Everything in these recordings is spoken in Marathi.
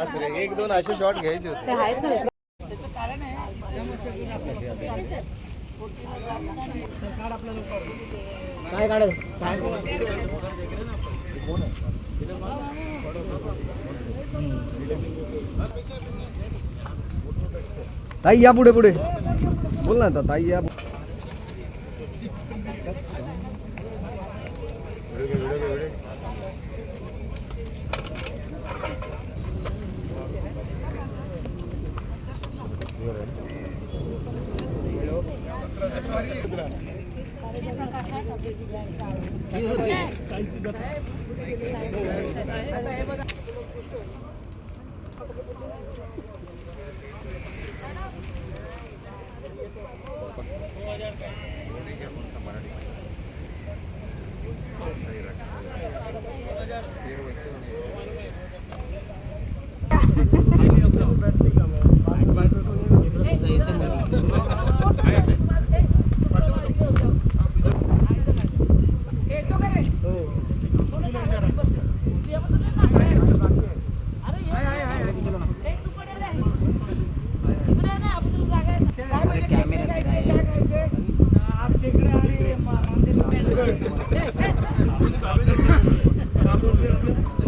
आज रे एक दोन असे शॉट घ्यायचे होते. काय काढत ताई या पुढे पुढे. बोल ना आता ताई या ఇరవై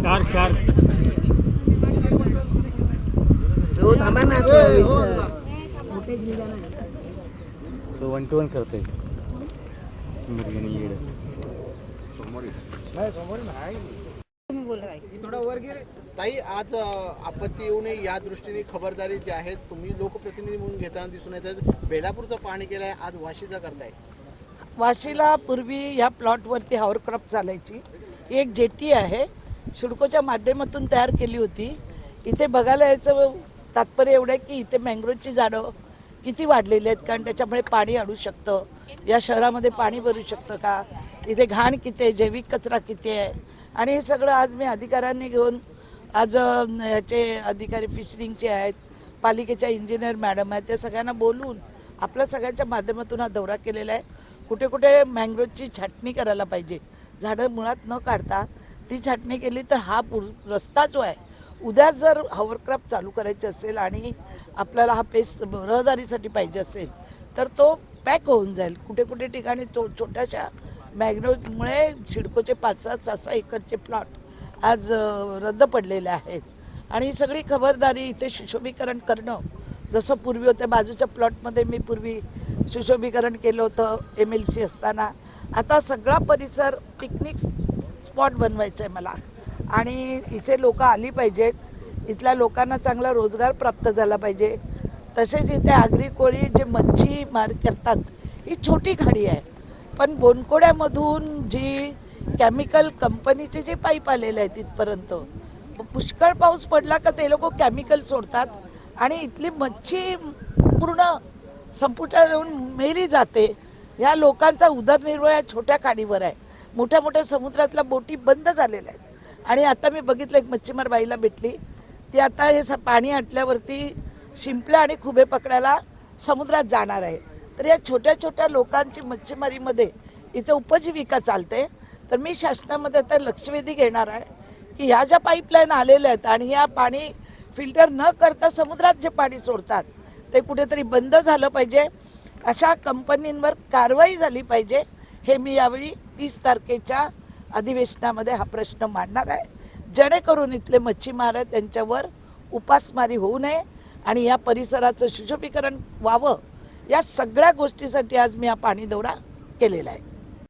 शार्क शार्क. हो थांबा ना तो वन टू वन करतोय. मुलगीने येड. ताई. आज आपत्ती येऊ नये या दृष्टीने खबरदारी जी आहे तुम्ही लोकप्रतिनिधी म्हणून घेताना दिसून येतात बेलापूरचं पाणी केलंय आज वाशीचा करताय. वाशीला पूर्वी ह्या प्लॉटवरती हावरक्रॉप चालायची. एक जेटी आहे शिडकोच्या माध्यमातून तयार केली होती. इथे बघायला यायचं तात्पर्य एवढं आहे की इथे मँग्रोवची झाडं किती वाढलेली आहेत कारण त्याच्यामुळे पाणी अडू शकतं. या शहरामध्ये पाणी भरू शकतं का? इथे घाण किती आहे जैविक कचरा किती आहे? आणि हे सगळं आज मी अधिकाऱ्यांनी घेऊन आज ह्याचे अधिकारी फिशरिंगचे आहेत पालिकेच्या इंजिनियर मॅडम आहेत त्या सगळ्यांना बोलून आपल्या सगळ्यांच्या माध्यमातून हा दौरा केलेला आहे. कुठे कुठे मँग्रोजची छाटणी करायला पाहिजे. झाडं मुळात न काढता ती छाटणी केली तर हा पुर रस्ता जो आहे उद्या जर हॉवरक्राफ्ट चालू करायची असेल आणि आपल्याला हा पेस रहदारीसाठी पाहिजे असेल तर तो पॅक होऊन जाईल. कुठे कुठे ठिकाणी तो छोट्याशा मॅग्नोजमुळे सिडकोचे पाच सात सहा सहा एकरचे प्लॉट आज रद्द पडलेले आहेत. आणि सगळी खबरदारी इथे सुशोभीकरण करणं जसं पूर्वी होतं बाजूच्या प्लॉटमध्ये मी पूर्वी सुशोभीकरण केलं होतं एम एल सी असताना. आता सगळा परिसर पिकनिक स्पॉट बनवायचा आहे मला. आणि इथे लोक आली पाहिजेत. इथल्या लोकांना चांगला रोजगार प्राप्त झाला पाहिजे. तसेच इथे आगरी कोळी जे मच्छी मार करतात ही छोटी खाडी आहे. पण बोनकोड्यामधून जी केमिकल कंपनीचे जे पाईप आलेले आहेत तिथपर्यंत पुष्कळ पाऊस पडला का ते लोक केमिकल सोडतात? आणि इथली मच्छी पूर्ण संपुटात जाऊन मेली जाते. या लोकांचा उदरनिर्वाह या छोट्या खाडीवर आहे. मोठ्या मोठ्या समुद्रातल्या बोटी बंद झालेल्या आहेत. आणि आता मी बघितलं एक मच्छीमार बाईला भेटली. ती आता हे स- पाणी आटल्यावरती शिंपल्या आणि खुबे पकडायला समुद्रात जाणार आहे. तर या छोट्या छोट्या लोकांची मच्छीमारीमध्ये इथे उपजीविका चालते. तर मी शासनामध्ये आता लक्षवेधी घेणार आहे की ह्या ज्या पाईपलाईन आलेल्या आहेत आणि ह्या पाणी फिल्टर न करता समुद्रात जे पाणी सोडतात ते कुठेतरी बंद झालं पाहिजे. अशा कंपनींवर कारवाई झाली पाहिजे हे मी यावेळी तीस तारखेच्या अधिवेशनामध्ये हा प्रश्न मांडणार आहे. जेणेकरून इथले मच्छीमार आहेत त्यांच्यावर उपासमारी होऊ नये आणि या परिसराचं सुशोभीकरण व्हावं या सगळ्या गोष्टीसाठी आज मी हा पाणी दौरा केलेला आहे.